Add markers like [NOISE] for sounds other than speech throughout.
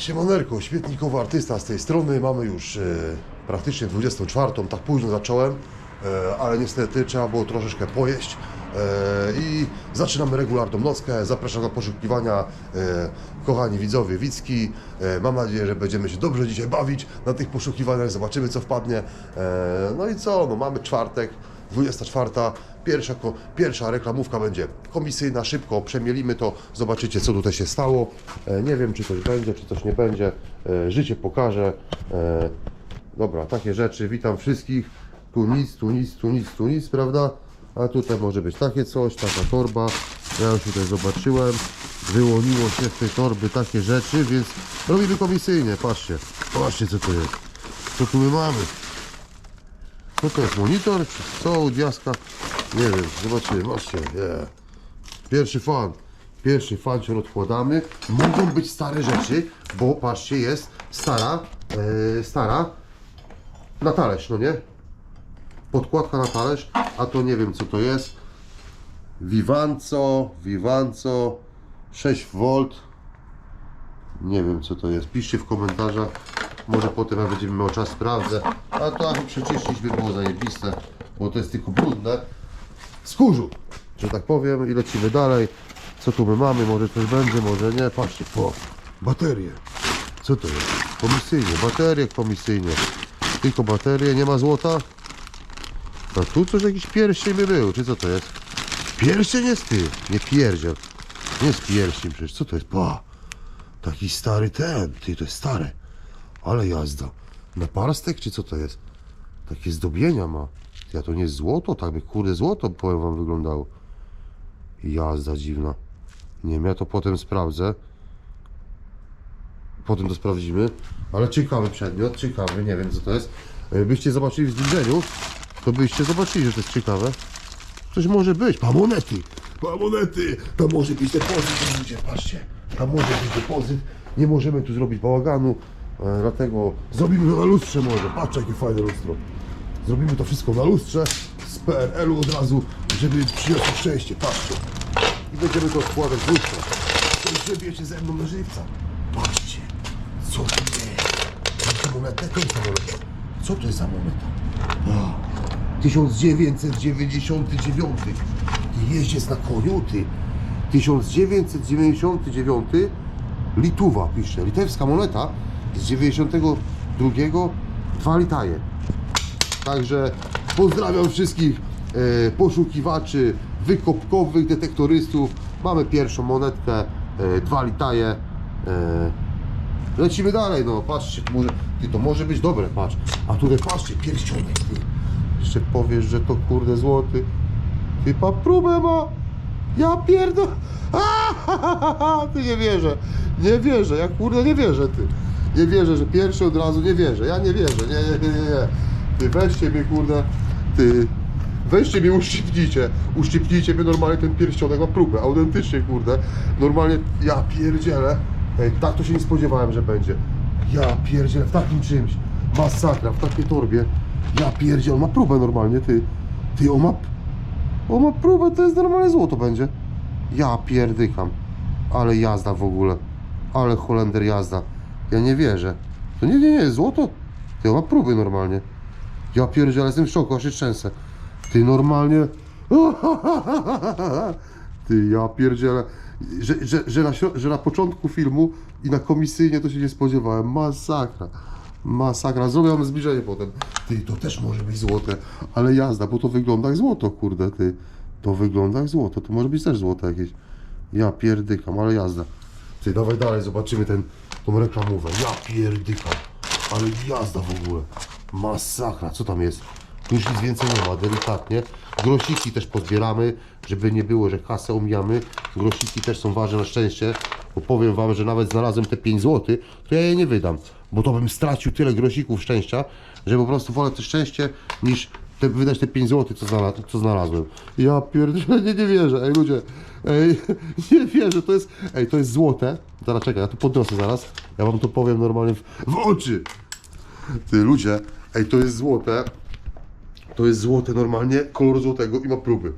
Siemonerko, śmietnikowy artysta z tej strony. Mamy już e, praktycznie 24, tak późno zacząłem, e, ale niestety trzeba było troszeczkę pojeść. E, I zaczynamy regularną nockę. Zapraszam na poszukiwania, e, kochani widzowie Wicki. E, mam nadzieję, że będziemy się dobrze dzisiaj bawić na tych poszukiwaniach. Zobaczymy, co wpadnie. E, no i co? No, mamy czwartek. 24. Pierwsza, pierwsza reklamówka będzie komisyjna, szybko przemielimy to, zobaczycie co tutaj się stało. E, nie wiem czy coś będzie, czy coś nie będzie. E, życie pokaże. E, dobra, takie rzeczy. Witam wszystkich. Tu nic, tu nic, tu nic, tu nic, prawda? A tutaj może być takie coś, taka torba. Ja już tutaj zobaczyłem. Wyłoniło się z tej torby takie rzeczy, więc robimy komisyjnie. Patrzcie, patrzcie co to jest. Co tu my mamy? Co to jest monitor? Czy co diaska? Nie wiem, zobaczymy, patrzcie. Yeah. Pierwszy fan. Pierwszy fancior odkładamy. Mogą być stare rzeczy, bo patrzcie, jest stara, e, stara na talerz, no nie? Podkładka na talerz, a to nie wiem co to jest. Vivanco, Vivanco 6V. Nie wiem co to jest. Piszcie w komentarzach. Może potem jak będziemy miał czas sprawdzę. A to jak przeczyścić by było zajebiste, bo to jest tylko brudne. Skórzu, że tak powiem i lecimy dalej. Co tu my mamy? Może coś będzie, może nie. Patrzcie, po baterie. Co to jest? Komisyjnie, baterie komisyjnie. Tylko baterie, nie ma złota. A tu coś jakiś pierścień by był, czy co to jest? Pierścień jest ty, nie pierdziel. Nie jest pierścień przecież, co to jest? Pa! Taki stary ten, ty to jest stare. Ale jazda. Naparstek czy co to jest? Takie zdobienia ma. Ja to nie jest złoto, tak by kurde złoto powiem wam wyglądało. Jazda dziwna. Nie wiem, ja to potem sprawdzę. Potem to sprawdzimy. Ale ciekawy przedmiot, ciekawy, nie wiem co to jest. E, Byście zobaczyli w zbliżeniu, to byście zobaczyli, że to jest ciekawe. Coś może być. Pa monety! Pa monety! To może być depozyt, ludzie, patrzcie. Tam może być depozyt. Nie możemy tu zrobić bałaganu. E, dlatego zrobimy to na lustrze może. Patrzcie jakie fajne lustro. Zrobimy to wszystko na lustrze z PRL-u od razu, żeby przyniosło szczęście. Patrzcie. I będziemy to odkładać w lustra. To grzebiecie ze mną na żywca. Patrzcie. Co to jest? Monetę? To jest. Co to jest za moneta? O. 1999. Ty jeździec na koniu, ty. 1999 Lituwa pisze. Litewska moneta z 92 dwa litaje. Także pozdrawiam wszystkich e, poszukiwaczy, wykopkowych, detektorystów. Mamy pierwszą monetkę, e, dwa litaje. E, lecimy dalej, no patrzcie, to może, ty, to może być dobre, patrz. A tutaj patrzcie, pierścionek, ty. Jeszcze powiesz, że to kurde złoty. Ty pa próbę ma. Ja pierdol... Ty nie wierzę. Nie wierzę. Ja kurde nie wierzę, ty. Nie wierzę, że pierwszy od razu nie wierzę. Ja nie wierzę. Nie, nie, nie, nie. Ty weźcie mnie, kurde. Ty. Weźcie mnie, uszczypnijcie. Uszczypnijcie mnie normalnie ten pierścionek ma próbę. Autentycznie, kurde. Normalnie ja pierdzielę. Ej, tak to się nie spodziewałem, że będzie. Ja pierdzielę w takim czymś. Masakra, w takiej torbie. Ja pierdzielę, on ma próbę normalnie, ty. Ty, on ma... On ma próbę, to jest normalne złoto będzie. Ja pierdykam. Ale jazda w ogóle. Ale Holender jazda. Ja nie wierzę. To nie, nie, nie, złoto. Ty, on ma próby normalnie. Ja pierdzielę, jestem w szoku, aż się trzęsę. Ty normalnie... [LAUGHS] Ty, ja pierdzielę. Że, że, że, na, że na początku filmu i na komisyjnie to się nie spodziewałem. Masakra. Masakra. Zrobiłem zbliżenie potem. Ty, to też może być złote. Ale jazda, bo to wygląda jak złoto, kurde, ty. To wygląda jak złoto. To może być też złoto jakieś. Ja pierdykam, ale jazda. Ty, dawaj dalej, zobaczymy ten, tą reklamówę. Ja pierdykam. Ale jazda w ogóle. Masakra. Co tam jest? Tu Już nic więcej nie ma, delikatnie. Grosiki też pozbieramy, żeby nie było, że kasę omijamy. Grosiki też są ważne na szczęście, bo powiem Wam, że nawet znalazłem te 5 zł, to ja je nie wydam, bo to bym stracił tyle grosików szczęścia, że po prostu wolę to szczęście niż te, wydać te 5 zł, co, znalaz co znalazłem. Ja pierdolę, nie, nie wierzę, ej ludzie, ej, [LAUGHS] nie wierzę, to jest, ej, to jest złote. Zaraz czekaj, ja to podniosę zaraz, ja Wam to powiem normalnie w, w oczy. Ty ludzie, ej, to jest złote. To jest złote normalnie, kolor złotego i ma próby.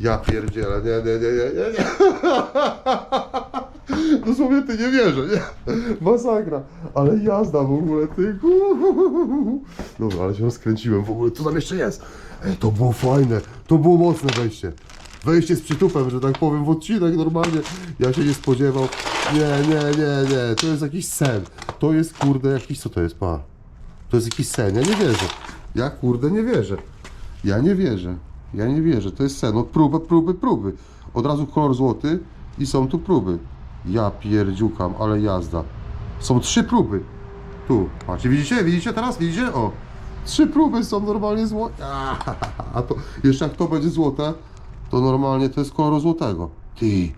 Ja pierdzielę, nie, nie, nie, nie, nie, nie. [LAUGHS] Dosłownie ty nie wierzę, nie? Masakra. Ale jazda w ogóle, ty. Dobra, ale się rozkręciłem w ogóle. Co tam jeszcze jest? Ej, to było fajne. To było mocne wejście. Wejście z przytupem, że tak powiem, w odcinek normalnie. Ja się nie spodziewał. Nie, nie, nie, nie. To jest jakiś sen. To jest kurde jakiś, co to jest, pa? To jest jakiś sen. Ja nie wierzę. Ja kurde nie wierzę. Ja nie wierzę. Ja nie wierzę. To jest sen. No próby, próby, próby. Od razu kolor złoty i są tu próby. Ja pierdziukam, ale jazda. Są trzy próby. Tu. Patrzcie, widzicie? Widzicie teraz? Widzicie? O. Trzy próby są normalnie złote. [LAUGHS] A to jeszcze jak to będzie złote, to normalnie to jest kolor złotego. Ty,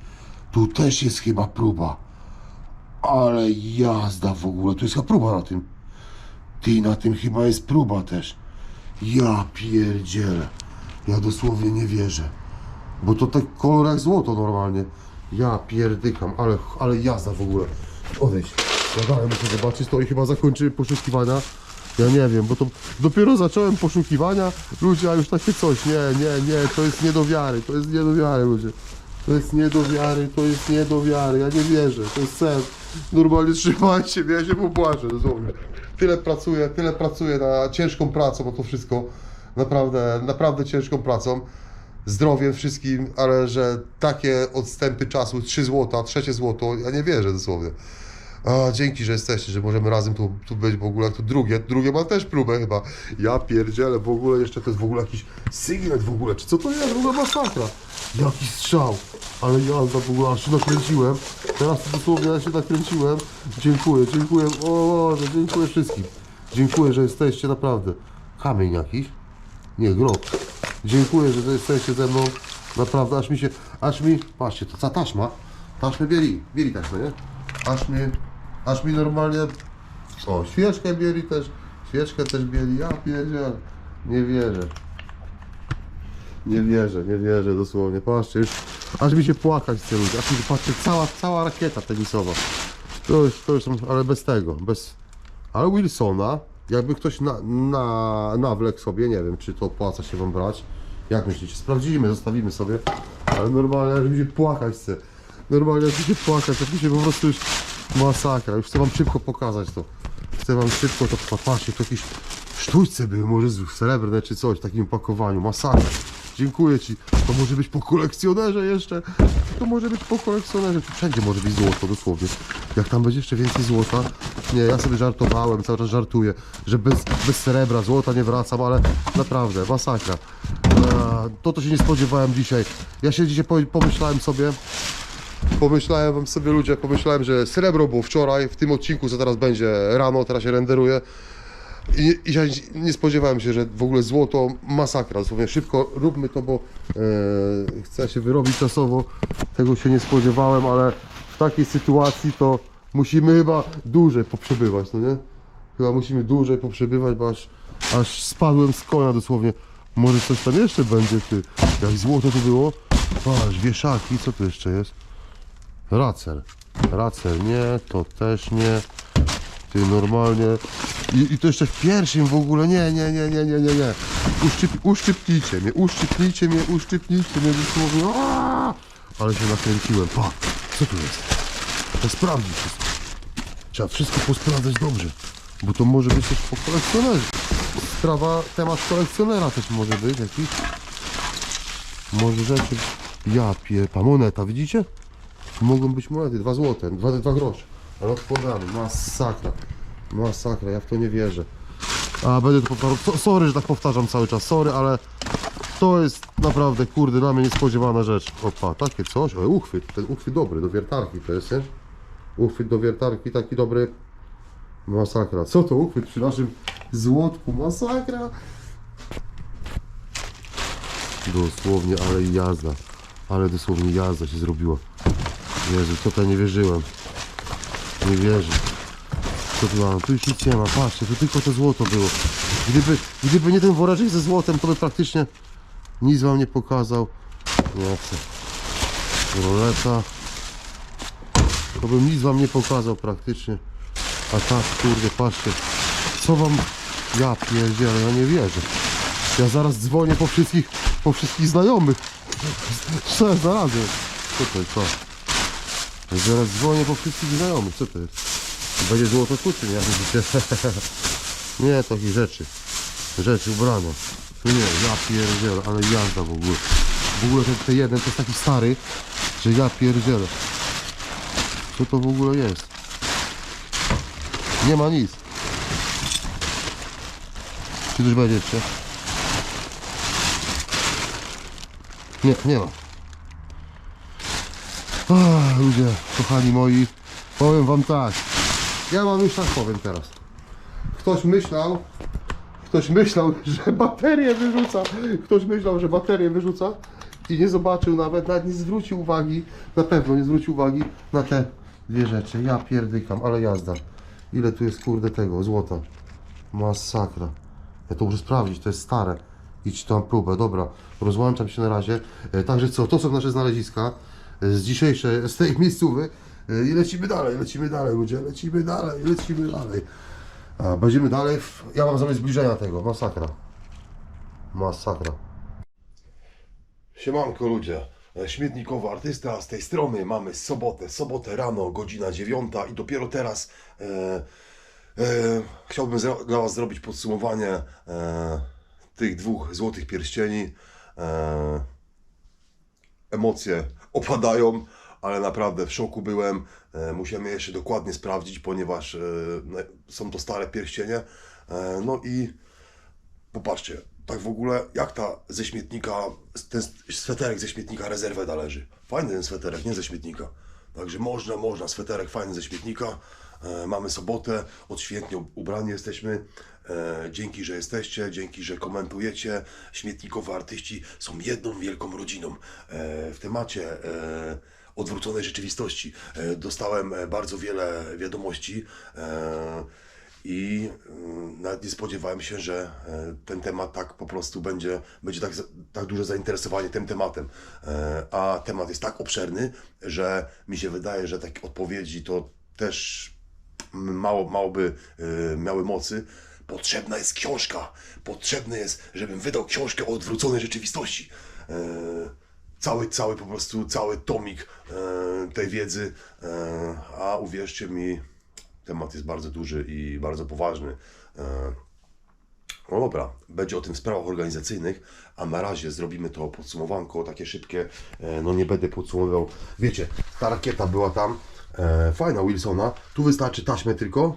tu też jest chyba próba. Ale jazda w ogóle. Tu jest chyba próba na tym. Ty, na tym chyba jest próba też. Ja pierdzielę. Ja dosłownie nie wierzę. Bo to tak kolor jak złoto normalnie. Ja pierdykam, ale, ale jazda w ogóle. Odejdź. Ja dalej muszę zobaczyć to i chyba zakończymy poszukiwania. Ja nie wiem, bo to dopiero zacząłem poszukiwania. Ludzie, a już takie coś. Nie, nie, nie, to jest nie do wiary, to jest nie do wiary, ludzie. To jest nie do wiary, to jest nie do wiary, ja nie wierzę, to jest sen. Normalnie trzymajcie ja się popłaczę, dosłownie. Tyle pracuję, tyle pracuję na ciężką pracą o to wszystko. Naprawdę, naprawdę ciężką pracą. Zdrowie wszystkim, ale że takie odstępy czasu, 3 złota, trzecie złoto, ja nie wierzę dosłownie. A, dzięki, że jesteście, że możemy razem tu, tu być w ogóle, tu drugie, drugie ma też próbę chyba. Ja pierdzielę, w ogóle jeszcze to jest w ogóle jakiś sygnet w ogóle, czy co to jest? W ogóle masakra. Jaki strzał, ale jazda w ogóle, aż się nakręciłem. Teraz to dosłownie ja się nakręciłem. Dziękuję, dziękuję, o Boże, dziękuję wszystkim. Dziękuję, że jesteście naprawdę. Kamień jakiś? Nie, grób. Dziękuję, że jesteście ze mną. Naprawdę, aż mi się, aż mi, patrzcie, to ta taśma, taśmy bieli, bieli taśmę, nie? Aż mi, aż mi normalnie, o, świeczkę bieli też, świeczkę też bieli, ja pierdzielę, nie wierzę. Nie wierzę, nie wierzę dosłownie, patrzcie, już, aż mi się płakać chce ludzie, aż mi patrzcie, cała, cała rakieta tenisowa. To już, to już, są- ale bez tego, bez, ale Wilsona, jakby ktoś na, na, nawlekł sobie, nie wiem, czy to opłaca się wam brać. Jak myślicie? Sprawdzimy, zostawimy sobie. Ale normalnie, jak mi się płakać chce. Normalnie, jak mi się płakać, mi się po prostu już masakra. Już chcę wam szybko pokazać to. Chcę wam szybko to popatrzcie, to jakieś sztućce były, może srebrne czy coś w takim opakowaniu. Masakra. Dziękuję Ci. To może być po kolekcjonerze jeszcze. To może być po kolekcjonerze. Tu wszędzie może być złoto, dosłownie. Jak tam będzie jeszcze więcej złota. Nie, ja sobie żartowałem, cały czas żartuję, że bez, bez srebra, złota nie wracam, ale naprawdę, masakra. Eee, to to się nie spodziewałem dzisiaj. Ja się dzisiaj po- pomyślałem sobie, pomyślałem wam sobie ludzie, pomyślałem, że srebro było wczoraj, w tym odcinku, co teraz będzie rano, teraz się renderuje. I, I ja nie spodziewałem się, że w ogóle złoto masakra. Dosłownie szybko róbmy to, bo e, chcę się wyrobić czasowo. Tego się nie spodziewałem, ale w takiej sytuacji to musimy chyba dłużej poprzebywać, no nie? Chyba musimy dłużej poprzebywać, bo aż, aż spadłem z konia dosłownie. Może coś tam jeszcze będzie, ty. Jak złoto tu było. Patrz, wieszaki, co tu jeszcze jest? Racer. Racer nie, to też nie. Ty normalnie. I, I to jeszcze w pierwszym w ogóle. Nie, nie, nie, nie, nie, nie, nie. Uszczyp, uszczypnijcie mnie, uszczypnijcie mnie, uszczypnijcie mnie dosłownie. Ale się nakręciłem. Pa, co tu jest? To sprawdzić wszystko. Trzeba wszystko posprawdzać dobrze. Bo to może być też po kolekcjonerze. Sprawa, temat kolekcjonera też może być jakiś. Może rzeczy. Ja piepa, moneta, widzicie? Mogą być monety, dwa złote, dwa, dwa grosze. Ale odkładamy, masakra. Masakra, ja w to nie wierzę. A będę to powtarzał. So- Sorry, że tak powtarzam cały czas, sorry, ale to jest naprawdę, kurde, dla mnie niespodziewana rzecz. Opa, takie coś, ale uchwyt, ten uchwyt dobry, do wiertarki to jest, nie? Uchwyt do wiertarki taki dobry. Masakra. Co to uchwyt przy naszym złotku? Masakra. Dosłownie, ale jazda. Ale dosłownie jazda się zrobiła. Jezu, to to nie wierzyłem. Nie wierzę. Co tu mam? Tu już nic nie ma, patrzcie, tu tylko to złoto było. Gdyby, gdyby nie ten woreczek ze złotem, to by praktycznie nic wam nie pokazał. Nie chcę. Roleta. To bym nic wam nie pokazał praktycznie. A tak, kurde, patrzcie. Co wam... Ja pierdzielę, ja nie wierzę. Ja zaraz dzwonię po wszystkich, po wszystkich znajomych. [LAUGHS] Szczerze, zarazem. Co co? Zaraz dzwonię po wszystkich znajomych, co to jest? Będzie złoto tu, czy nie? Jak [LAUGHS] widzicie? nie, takich rzeczy. Rzeczy ubrane. Tu nie, ja pierdzielę, ale jazda w ogóle. W ogóle ten, ten jeden to jest taki stary, że ja pierdzielę. Co to w ogóle jest? Nie ma nic. Czy coś będzie jeszcze? Nie, nie ma. Ludzie, kochani moi, powiem wam tak. Ja wam już tak powiem teraz. Ktoś myślał, ktoś myślał, [LAUGHS] że baterię wyrzuca. Ktoś myślał, że baterię wyrzuca i nie zobaczył nawet, nawet nie zwrócił uwagi, na pewno nie zwrócił uwagi na te dwie rzeczy. Ja pierdykam, ale jazda. Ile tu jest kurde tego, złota. Masakra. Ja to muszę sprawdzić, to jest stare. Idź tam próbę, dobra. Rozłączam się na razie. E, Także co, to są nasze znaleziska z dzisiejszej, z tej miejscówy. E, I lecimy dalej, lecimy dalej ludzie, lecimy dalej, lecimy dalej. A, będziemy dalej, w... ja mam zamiast zbliżenia tego, masakra. Masakra. Siemanko ludzie, E, śmietnikowy artysta z tej strony, mamy sobotę, sobotę rano, godzina dziewiąta i dopiero teraz e, e, chciałbym dla Was zrobić podsumowanie e, tych dwóch złotych pierścieni. E, emocje opadają, ale naprawdę w szoku byłem. E, musiałem je jeszcze dokładnie sprawdzić, ponieważ e, no, są to stare pierścienie. E, no i popatrzcie, tak w ogóle jak ta ze śmietnika, ten sweterek ze śmietnika rezerwę należy. Fajny ten sweterek, nie ze śmietnika. Także można, można, sweterek fajny ze śmietnika. Mamy sobotę, odświętnie ubrani jesteśmy. E, dzięki, że jesteście, dzięki, że komentujecie. Śmietnikowi artyści są jedną wielką rodziną. E, w temacie e, odwróconej rzeczywistości dostałem bardzo wiele wiadomości. I y, nawet nie spodziewałem się, że ten temat tak po prostu będzie, będzie tak, tak duże zainteresowanie tym tematem. A temat jest tak obszerny, że mi się wydaje, że takie odpowiedzi to też mało, mało by miały mocy. Potrzebna jest książka. Potrzebne jest, żebym wydał książkę o odwróconej rzeczywistości. E, Cały, cały po prostu, cały tomik e, tej wiedzy. E, a uwierzcie mi, temat jest bardzo duży i bardzo poważny. E, No dobra, będzie o tym w sprawach organizacyjnych, a na razie zrobimy to podsumowanko takie szybkie. E, No nie będę podsumowywał. Wiecie, ta rakieta była tam, e, fajna Wilsona. Tu wystarczy taśmę tylko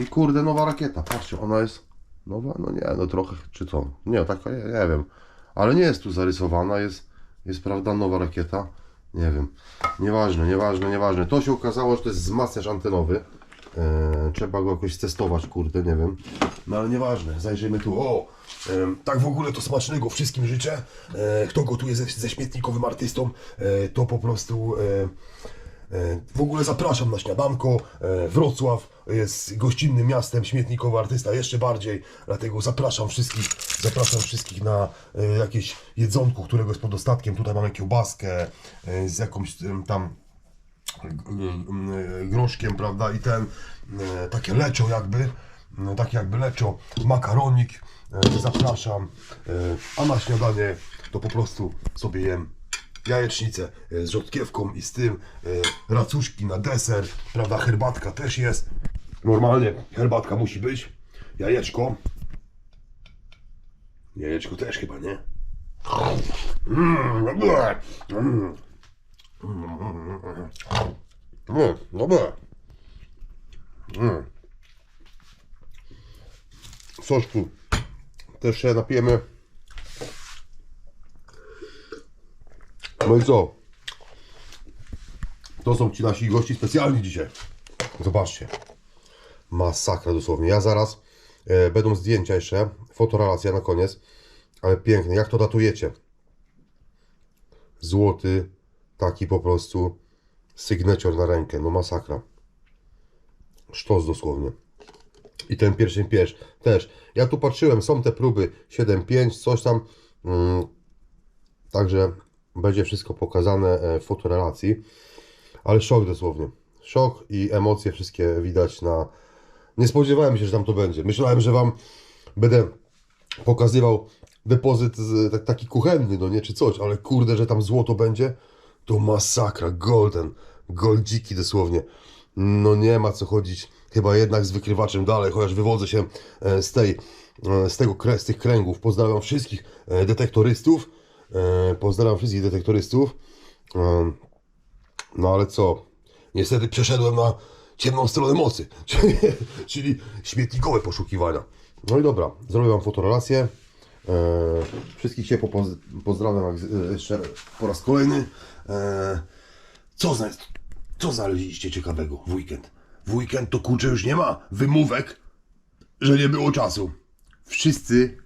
i kurde, nowa rakieta. Patrzcie, ona jest nowa? No nie, no trochę, czy co? Nie, taka, nie, nie wiem. Ale nie jest tu zarysowana, jest, jest prawda, nowa rakieta. Nie wiem. Nieważne, nieważne, nieważne. To się okazało, że to jest wzmacniacz antenowy. E, trzeba go jakoś testować, kurde, nie wiem. No ale nieważne, zajrzyjmy tu. O! em, tak w ogóle to smacznego wszystkim życzę. E, kto gotuje ze, ze śmietnikowym artystą, e, to po prostu e, e, w ogóle zapraszam na śniadanko. E, Wrocław jest gościnnym miastem, śmietnikowy artysta jeszcze bardziej, dlatego zapraszam wszystkich, zapraszam wszystkich na e, jakieś jedzonko, którego jest pod dostatkiem. Tutaj mamy kiełbaskę e, z jakąś tam groszkiem, prawda, i ten takie leczo jakby, takie jakby leczo, makaronik, zapraszam, a na śniadanie to po prostu sobie jem jajecznicę e, z rzodkiewką i z tym, e, racuszki na deser, prawda, herbatka też jest, normalnie herbatka musi być, jajeczko, jajeczko też chyba, nie? Mm, ble, mm. Dobre. Mm. Soczku. Też się napijemy. No i co? To są ci nasi gości specjalni dzisiaj. Zobaczcie. Masakra dosłownie. Ja zaraz e, będą zdjęcia jeszcze. Fotorelacja na koniec. Ale piękne. Jak to datujecie? Złoty. Taki po prostu sygnature na rękę. No masakra. Sztos dosłownie. I ten pierwszy pierś też. Ja tu patrzyłem, są te próby 7.5, coś tam. Mm, także będzie wszystko pokazane e, w fotorelacji. Ale szok dosłownie. Szok i emocje wszystkie widać na. Nie spodziewałem się, że tam to będzie. Myślałem, że Wam będę pokazywał depozyt z, tak, taki kuchenny, no nie, czy coś, ale kurde, że tam złoto będzie, to masakra, golden, goldziki dosłownie. No nie ma co chodzić, chyba jednak z wykrywaczem dalej, chociaż wywodzę się e, z tej, e, z tego, z tych kręgów. Pozdrawiam wszystkich detektorystów, pozdrawiam wszystkich detektorystów. E, No ale co? Niestety przeszedłem na ciemną stronę mocy, czyli, [LAUGHS] czyli śmietnikowe poszukiwania. No i dobra, zrobię Wam fotorelację. E, wszystkich się pozdrawiam e, jeszcze po raz kolejny. E, co, zna- co znaleźliście ciekawego w weekend? W weekend to kurczę już nie ma wymówek, że nie było czasu. Wszyscy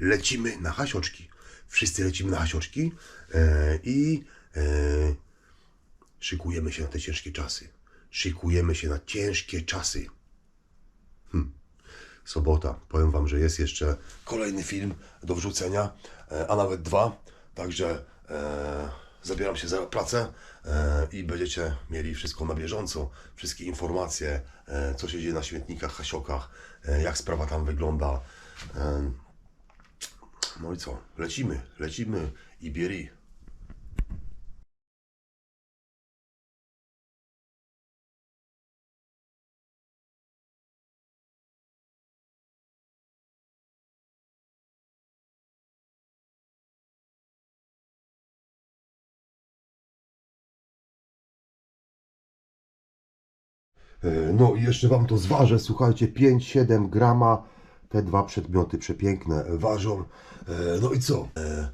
lecimy na hasioczki. Wszyscy lecimy na hasioczki e, i e, szykujemy się na te ciężkie czasy. Szykujemy się na ciężkie czasy. Hm. Sobota. Powiem Wam, że jest jeszcze kolejny film do wrzucenia, e, a nawet dwa. Także e, zabieram się za pracę e, i będziecie mieli wszystko na bieżąco. Wszystkie informacje, e, co się dzieje na śmietnikach, hasiokach, e, jak sprawa tam wygląda. E, no i co? Lecimy, lecimy i bieri. E, No i jeszcze Wam to zważę, słuchajcie, 5-7 grama, te dwa przedmioty przepiękne ważą. E, No i co? E,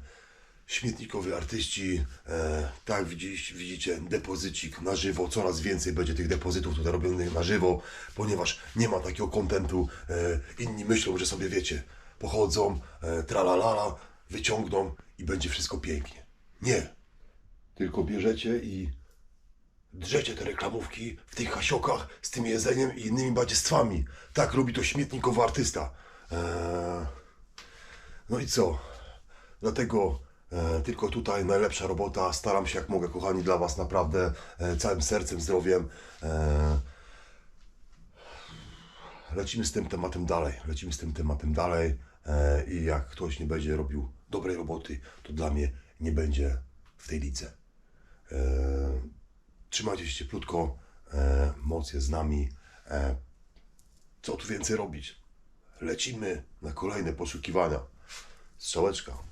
Śmietnikowi artyści, e, tak widzisz, widzicie, depozycik na żywo, coraz więcej będzie tych depozytów tutaj robionych na żywo, ponieważ nie ma takiego kontentu. E, inni myślą, że sobie wiecie, pochodzą, e, tralalala, wyciągną i będzie wszystko pięknie. Nie. Tylko bierzecie i drzecie te reklamówki w tych hasiokach z tym jedzeniem i innymi badziestwami. Tak robi to śmietnikowy artysta. Eee, no i co? Dlatego e, tylko tutaj najlepsza robota. Staram się jak mogę, kochani, dla Was naprawdę e, całym sercem, zdrowiem. E, lecimy z tym tematem dalej. Lecimy z tym tematem dalej. E, I jak ktoś nie będzie robił dobrej roboty, to dla mnie nie będzie w tej lidze. E, Trzymajcie się cieplutko, e, moc jest z nami. E, co tu więcej robić? Lecimy na kolejne poszukiwania. Strzałeczka.